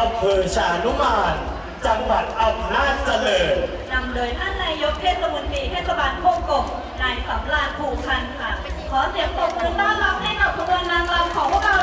อำเภอชานุมาน จังหวัดอำนาจเจริญนำโดยท่านนายกเทศมนตรีเทศบาลโคกกบนายสำราญผูกพันค่ะ ขอเสียงปรบมือต้อนรับให้กับขบวนนางรำของพวกเรา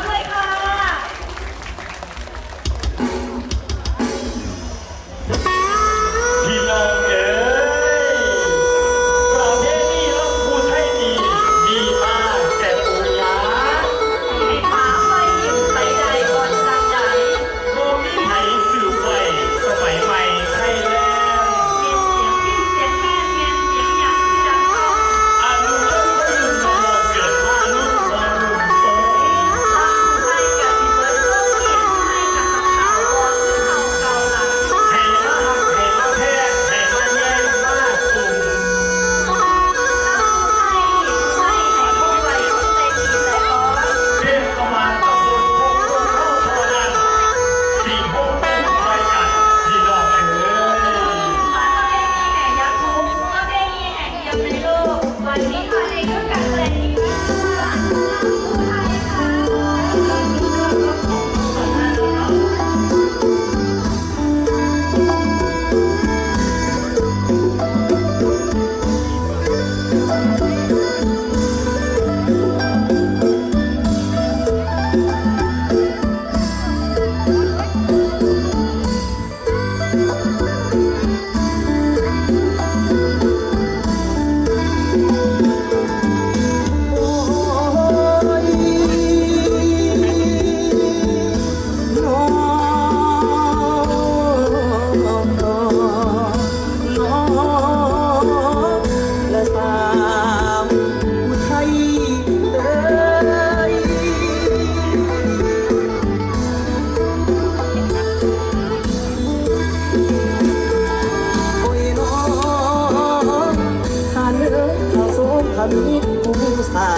มีผู้สา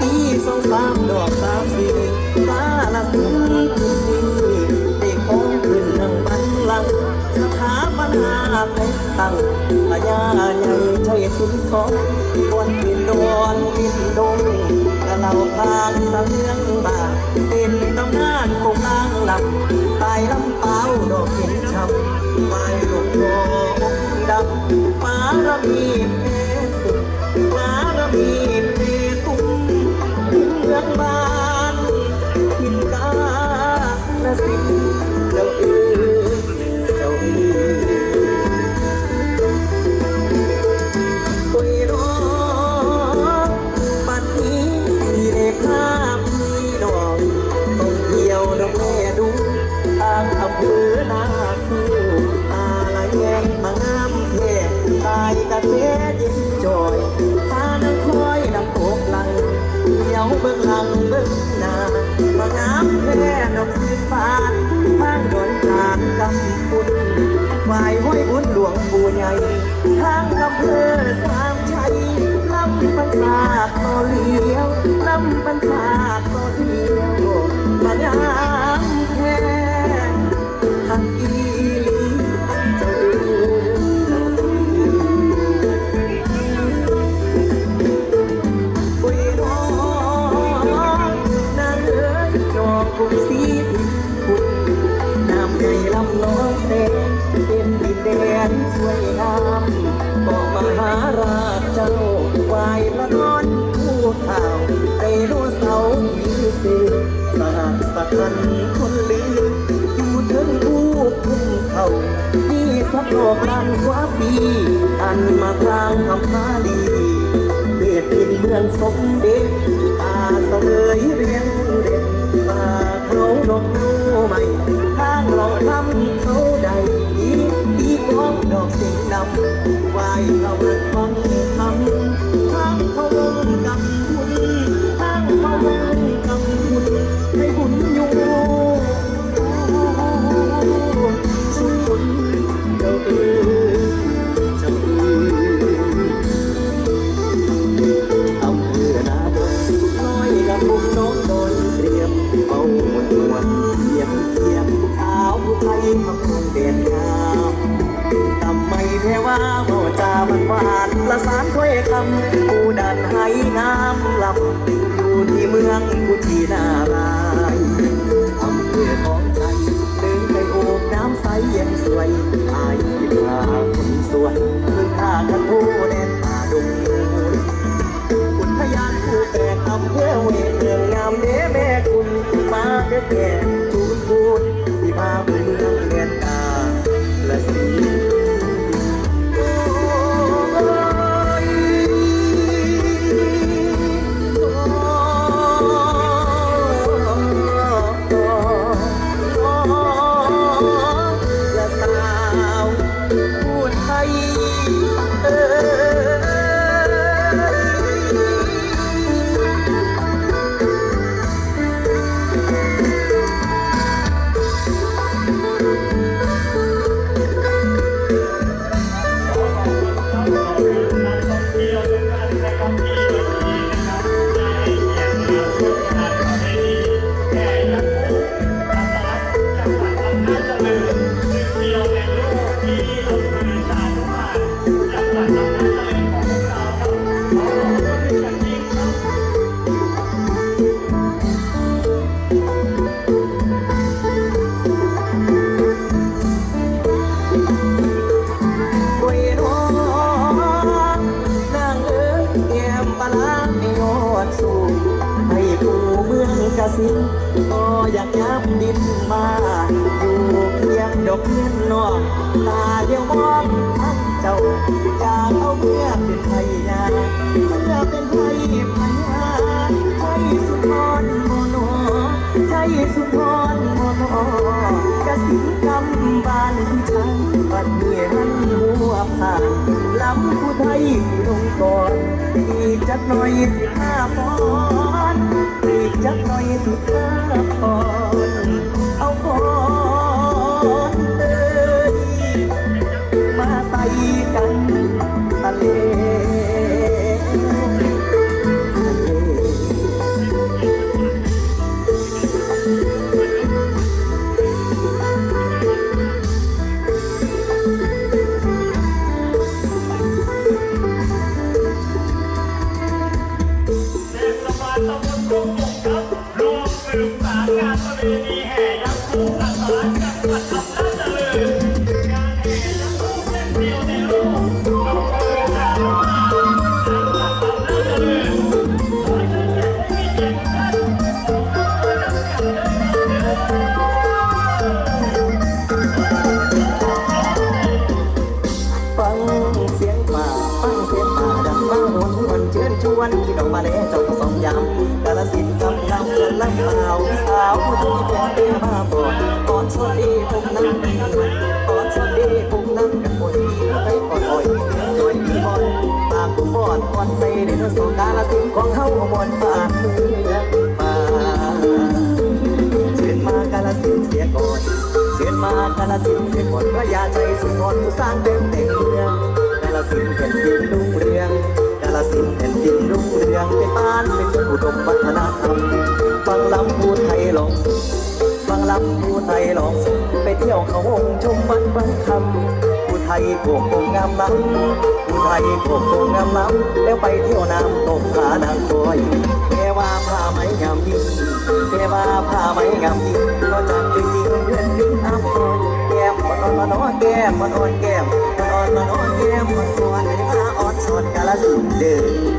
ปีสองสามดอกสามสี่ฟ้าละสินได้ของขึ้นนั่งบันลังก์สถาปัญหาเป็นตั้งพญาใหญ่ใจสุนทรบนกินดวนกินดงกางกำปุ่นฝ่ายห้อยบุญหลวงปู่ใหญ่ทางอำเภอสามชัยลำปันสาดต่อเลี้ยวลำปันสาดต่อเลี้ยว เจ้าไหวายพระนอนผู้ข่าวไดโนเสาร์มีสื่อสหัสสคันคนลืออยู่ถึงผู้คุ้มเขามีสักดอกลันกว่าปี อันมากลางคำพาลีเด็ดดินเมืองสมเด็จตาเสวยเรียงเด็ดตาเขาดอกนูใหม่ทางลองทำ ไทยทำงานเด่ดงามทำไมแพ้ว่าโมจามันหวานละสารถ้อยคำกูดันให้น้ำลับอยู่ที่เมืองกุทีนาลายทำเบื่อของไทยดินไปโอบน้ำใสเย็นสวยอายพาคนสวยคือข้ากันผู้แดนป่าดงดูคุณพยานผู้แต่คำเพื่อเวรเมืองงามเด้แม่คุณมาเด้อแก่ นนอกตาเดียวมองทั้งเจ้าอยากเอาเมียเป็นไทยาเมื่อเป็นไทยพญาไทยสุนทรโมโนไทยสุนทรโมโนกระสินกำบานที่ชังบัดเมียหันหัวผ่านลำผู้ไทยสิลงก่อนอีกจักหน่อยสิห้าพรอีกจักหน่อยสิห้าพรเอา รับรวมสืบสานงานประเพณีาวผู้ที่เพียงเต้มาบ่อนก่อนสวัสดีผมนั่งก่อนสวัสดีผมนั่งกันบนที่ไปก่อนอ่อยเสียงจอยมีบอลปากกูบอดก่อนใส่ในเนื้อสงกาลสินธุ์ของเขาบนปากมืองป่าเชิญมากาลสินธุ์เสียก่อนเชิญมากาลสินธุ์เสียก่อนพระยาใจสุนทรผู้สร้างเต็มแต่งเมืองกาลสินธุ์แผ่นดินรุ่งเรืองกาลสินธุ์แผ่นดินรุ่งเรืองเป็นบ้านเป็นอุดมวัฒนธรรม ลำพูไทยลองสุดไปเที่ยวเขาวงชมวัดบันคำผู้ไทยโกกโกงงามล้ำผู้ไทยโกกโกงงามล้ำแล้วไปเที่ยวน้ำตกผานางคอยแค่ว่าผ้าไหมงามยิ่งแค่ว่าผ้าไหมงามยิ่งก็จังจริงจริงเพื่อนดิ้งอัพนแก้มมันอ่อนมันอ่อนแก้มมันอ่อนแก้มมันอ่อนมันอ่อนแก้มมันอ่อนเลยผ้าอ่อนสอนกาลสินธุ์เด้อ